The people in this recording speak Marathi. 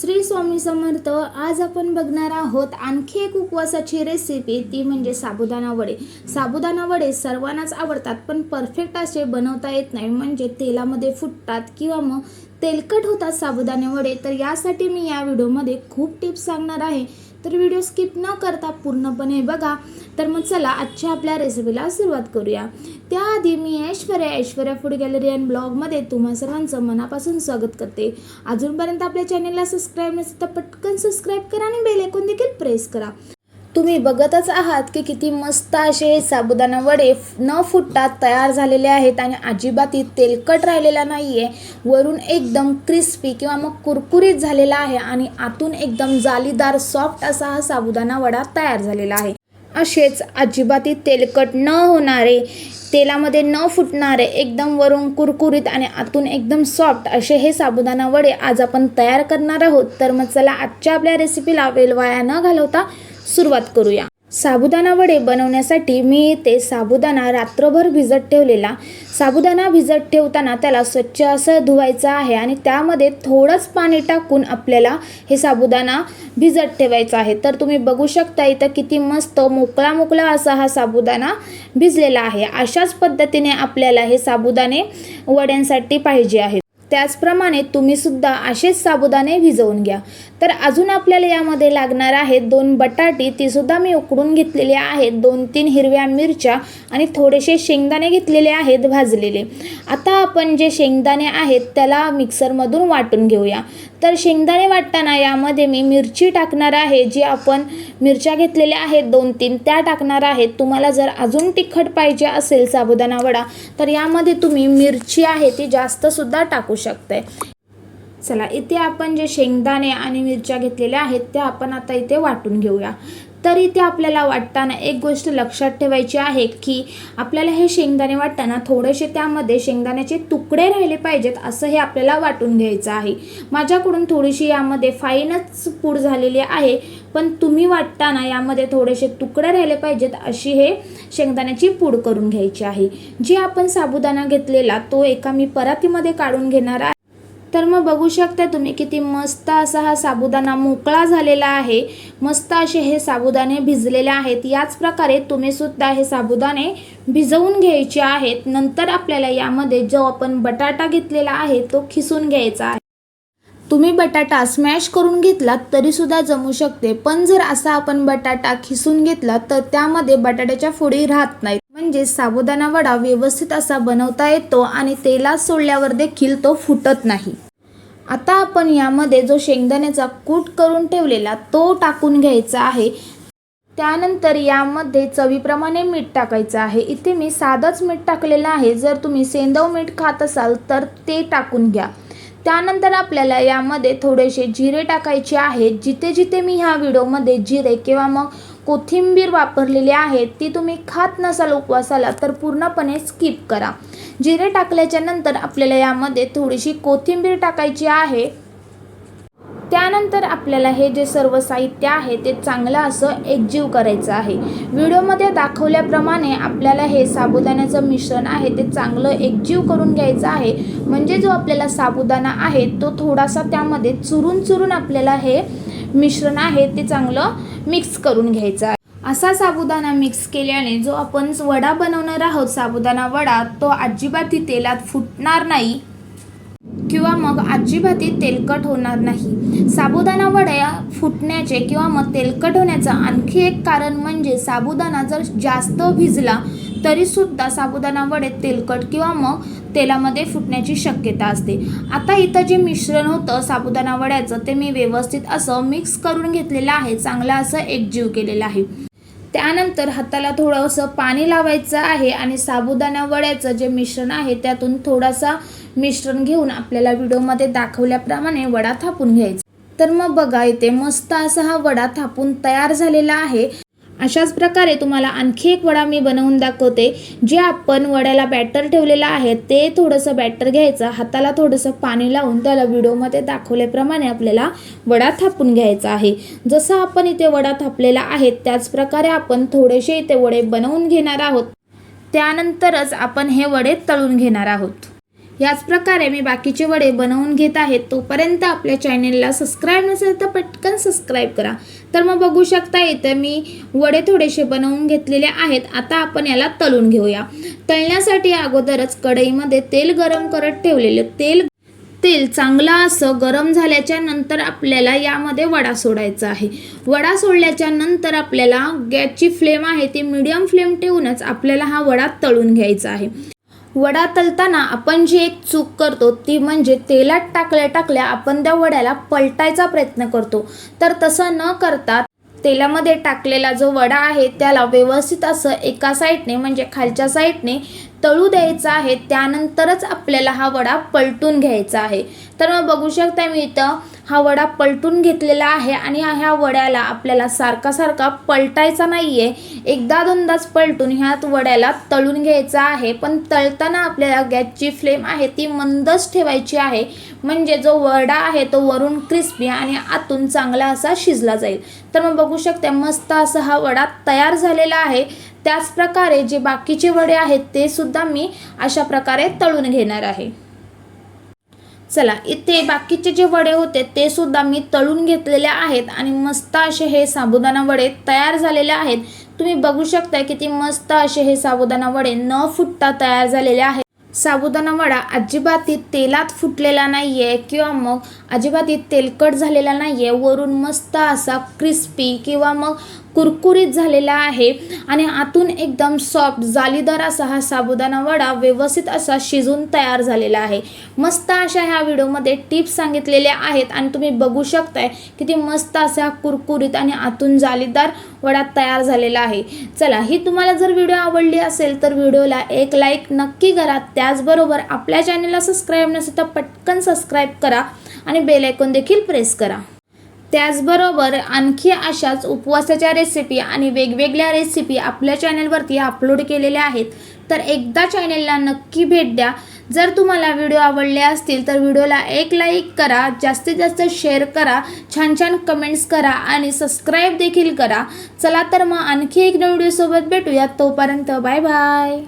श्री स्वामी समर्थ आज आपण बघणार आहोत आणखी एक उपवासाची रेसिपी ती म्हणजे साबुदाणा वडे. साबुदाणा वडे सर्वांनाच आवडतात पण परफेक्ट असे बनवता येत नाही. म्हणजे तेलामध्ये फुटतात किंवा मग तेलकट होतात साबुदाणे वडे. तर यासाठी मी या व्हिडिओमध्ये खूप टिप्स सांगणार आहे. तर व्हिडिओ स्किप न करता पूर्णपणे बघा. तर मग चला आजच्या आपल्या रेसिपीला सुरुवात करूया. त्याआधी मी Aishwarya Aishwarya food gallery and ब्लॉगमध्ये तुम्हा सर्वांचं मनापासून स्वागत करते. अजूनपर्यंत आपल्या चॅनलला सबस्क्राईब नसेल तर पटकन सबस्क्राईब करा आणि बेल ऐकून देखील प्रेस करा. तुम्ही बघतच आहात की किती मस्त असे हे साबुदाणा वडे न फुटता तयार झालेले आहेत आणि अजिबात तेलकट राहिलेला नाही आहे वरून एकदम क्रिस्पी किंवा मग कुरकुरीत झालेला आहे आणि आतून एकदम जालीदार सॉफ्ट असा हा साबुदाणा वडा तयार झालेला आहे. असेच अजिबात तेलकट न होणारे तेलामध्ये न फुटणारे एकदम वरून कुरकुरीत आणि आतून एकदम सॉफ्ट असे हे साबुदाणा वडे आज आपण तयार करणार आहोत. तर मग चला आजच्या आपल्या रेसिपीला वेल वाया न घालवता सुरुवात करूया. साबुदाणा वडे बनवण्यासाठी मी इथे साबुदाणा रात्रभर भिजत ठेवलेला. साबुदाणा भिजत ठेवताना त्याला स्वच्छ असं धुवायचं आहे आणि त्यामध्ये थोडंच पाणी टाकून आपल्याला हे साबुदाणा भिजत ठेवायचा आहे. तर तुम्ही बघू शकता इथं किती मस्त मोकळा मोकळा असा हा साबुदाणा भिजलेला आहे. अशाच पद्धतीने आपल्याला हे साबुदाणे वड्यांसाठी पाहिजे आहेत. त्याचप्रमाणे तुम्ही सुद्धा असेच साबुदाणे भिजवून घ्या. तर अजून आपल्याला यामध्ये लागणार आहेत दोन बटाटी ती सुद्धा मी उकडून घेतलेली आहेत. दोन तीन हिरव्या मिरच्या आणि थोडेसे शेंगदाणे घेतलेले आहेत भाजलेले. आता आपण जे शेंगदाणे आहेत त्याला मिक्सरमधून वाटून घेऊया. तर शेंगदाणे वाटताना यामध्ये मी मिरची टाकणार आहे जी आपण मिरच्या घेतलेल्या आहेत. दोन तीन त्या टाकणार आहेत. तुम्हाला जर अजून तिखट पाहिजे असेल साबुदाणा वडा तर यामध्ये तुम्ही मिरची आहे ती जास्तसुद्धा टाकू शकताय. चला इथे आपण जे शेंगदाणे आणि मिरच्या घेतलेल्या आहेत त्या आपण आता इथे वाटून घेऊया. तर इथे आपल्याला वाटताना एक गोष्ट लक्षात ठेवायची आहे की आपल्याला हे शेंगदाणे वाटताना थोडेसे त्यामध्ये शेंगदाण्याचे तुकडे राहिले पाहिजेत असं हे आपल्याला वाटून घ्यायचं आहे. माझ्याकडून थोडीशी यामध्ये फाईनच पूड झालेली आहे पण तुम्ही वाटताना यामध्ये थोडेसे तुकडे राहिले पाहिजेत अशी हे शेंगदाण्याची पूड करून घ्यायची आहे. जे आपण साबुदाणा घेतलेला तो एका मी परातीमध्ये काढून घेणार आहे. तर मग बघू शकता तुम्ही किती मस्त असा हा साबुदाणा मोकळा झालेला आहे. मस्त असे हे साबुदाणे भिजलेले आहेत. याच प्रकारे तुम्ही सुद्धा हे साबुदाणे भिजवून घ्यायचे आहेत. नंतर आपल्याला यामध्ये जो आपण बटाटा घेतलेला आहे तो खिसून घ्यायचा आहे. तुम्ही बटाटा स्मॅश करून घेतलात तरीसुद्धा जमू शकते. पण जर असा आपण बटाटा खिसून घेतला तर त्यामध्ये बटाट्याच्या फोडी राहत नाहीत. म्हणजे साबुदाणा वडा व्यवस्थित असा बनवता येतो आणि तेलात सोडल्यावर देखील तो फुटत नाही. आता आपण यामध्ये जो शेंगदाण्याचा कूट करून ठेवलेला तो टाकून घ्यायचा आहे. त्यानंतर यामध्ये चवीप्रमाणे मीठ टाकायचं आहे. इथे मी साधंच मीठ टाकलेलं आहे. जर तुम्ही सेंदव मीठ खात असाल तर ते टाकून घ्या. त्यानंतर आपल्याला यामध्ये थोडेसे जिरे टाकायचे आहेत जिथे जिथे मी ह्या व्हिडिओमध्ये जिरे किंवा मग कोथिंबीर वापरलेली आहे ती तुम्ही खात नसाल उपवासाला तर पूर्णपणे स्किप करा. जिरे टाकल्याच्या नंतर आपल्याला यामध्ये थोडीशी कोथिंबीर टाकायची आहे. त्यानंतर आपल्याला हे जे सर्व साहित्य आहे ते चांगलं असं एकजीव करायचं आहे. व्हिडिओमध्ये दाखवल्याप्रमाणे आपल्याला हे साबुदाण्याचं मिश्रण आहे ते चांगलं एकजीव करून घ्यायचं आहे. म्हणजे जो आपल्याला साबुदाणा आहे तो थोडासा त्यामध्ये चुरून चुरून आपल्याला हे मिश्रण आहे ते चांगलं मिक्स करून घ्यायचं आहे. असा साबुदाणा मिक्स केल्याने जो आपण वडा बनवणार आहोत साबुदाणा वडा तो अजिबात तेलात फुटणार नाही. किंवा मग अजिबाती तेलकट होणार नाही. साबुदाणा वड्या फुटण्याचे किंवा मग तेलकट होण्याचं आणखी एक कारण म्हणजे साबुदाणा जर जास्त भिजला तरीसुद्धा साबुदाणा वडे तेलकट किंवा मग तेलामध्ये फुटण्याची शक्यता असते. आता इथं जे मिश्रण होतं साबुदाणा वड्याचं ते मी व्यवस्थित असं मिक्स करून घेतलेलं आहे. चांगलं असं एकजीव केलेलं आहे. त्यानंतर हाताला थोडंसं पाणी लावायचं आहे आणि साबुदाणा वड्याचं जे मिश्रण आहे त्यातून थोडासा मिश्रण घेऊन आपल्याला व्हिडिओमध्ये दाखवल्याप्रमाणे वडा थापून घ्यायचा. तर मग बघा इथे मस्त असा हा वडा थापून तयार झालेला आहे. अशाच प्रकारे तुम्हाला आणखी एक वडा मी बनवून दाखवते जे आपण वड्याला बॅटर ठेवलेलं आहे ते थोडंसं बॅटर घ्यायचं हाताला थोडंसं पाणी लावून त्याला व्हिडिओमध्ये दाखवल्याप्रमाणे आपल्याला वडा थापून घ्यायचा आहे. जसं आपण इथे वडा थापलेला आहे त्याच प्रकारे आपण थोडेसे इथे वडे बनवून घेणार आहोत. त्यानंतरच आपण हे वडे तळून घेणार आहोत. याच प्रकारे मी बाकीचे वडे बनवून घेत आहे. तोपर्यंत आपल्या चॅनेलला सबस्क्राईब नसेल तर पटकन सबस्क्राईब करा. तर मग बघू शकता इथं मी वडे थोडेसे बनवून घेतलेले आहेत. आता आपण याला तळून घेऊया. तळण्यासाठी अगोदरच कढईमध्ये तेल गरम करत ठेवलेले तेल तेल चांगलं असं गरम झाल्याच्यानंतर आपल्याला यामध्ये वडा सोडायचा आहे. वडा सोडल्याच्या नंतर आपल्याला गॅसची फ्लेम आहे ती मिडियम फ्लेम ठेवूनच आपल्याला हा वडा तळून घ्यायचा आहे. वडा तलताना आपण जी एक चूक करतो ती म्हणजे तेलात टाकल्या टाकल्या आपण त्या वड्याला पलटायचा प्रयत्न करतो. तर तसं न करता तेलामध्ये टाकलेला जो वडा आहे त्याला व्यवस्थित असं एका साईडने म्हणजे खालच्या साईडने तळू द्यायचा आहे त्यानंतरच आपल्याला हा वडा पलटून घ्यायचा आहे. तर मग बघू शकता मी इथं हा वडा पलटून घेतलेला आहे आणि ह्या वड्याला आपल्याला सारखा सारखा पलटायचा नाही आहे एकदा दोनदाच पलटून ह्यात वड्याला तळून घ्यायचा आहे पण तळताना आपल्याला गॅसची फ्लेम आहे ती मंदच ठेवायची आहे. म्हणजे जो वडा आहे तो वरून क्रिस्पी आणि आतून चांगला असा शिजला जाईल. तर मग बघू शकते मस्त असा हा वडा तयार झालेला आहे. त्याच प्रकारे जे बाकीचे वडे आहेत ते सुद्धा मी अशा प्रकारे तळून घेणार आहे. चला इथे बाकीचे जे वडे होते ते सुद्धा मी तळून घेतलेले आहेत आणि मस्त असे हे साबुदाणा वडे तयार झालेले आहेत. तुम्ही बघू शकता किती मस्त असे हे साबुदाणा वडे न फुटता तयार झालेले आहेत. साबुदाणा वडा अजिबातही तेलात फुटलेला नाही आहे किंवा मग अजिबातीत तेलकट झालेला नाही आहे वरून मस्त असा क्रिस्पी किंवा मग कुरकुरीत झालेला आहे. आणि आतून एकदम सॉफ्ट जालीदार असा हा साबुदाणा वडा व्यवस्थित असा शिजून तयार झालेला आहे. मस्त अशा ह्या व्हिडिओमध्ये टिप्स सांगितलेल्या आहेत आणि तुम्ही बघू शकताय किती मस्त असा कुरकुरीत आणि आतून जालीदार वडा तयार झालेला आहे. चला ही तुम्हाला जर व्हिडिओ आवडली असेल तर व्हिडिओला एक लाईक नक्की करा. त्याचबरोबर आपल्या चॅनलला सबस्क्राईब नसेल तर पटकन सबस्क्राईब करा आणि बेलायकॉन देखील प्रेस करा. त्याचबरोबर आणखी अशाच उपवासाच्या रेसिपी आणि वेगवेगळ्या रेसिपी आपल्या चॅनलवरती अपलोड केलेल्या आहेत. तर एकदा चॅनलला नक्की भेट द्या. जर तुम्हाला व्हिडिओ आवडले असतील तर व्हिडिओला एक लाईक करा जास्तीत जास्त शेअर करा छान छान कमेंट्स करा आणि सबस्क्राईब देखील करा. चला तर मग आणखी एक व्हिडिओसोबत भेटूया तोपर्यंत बाय बाय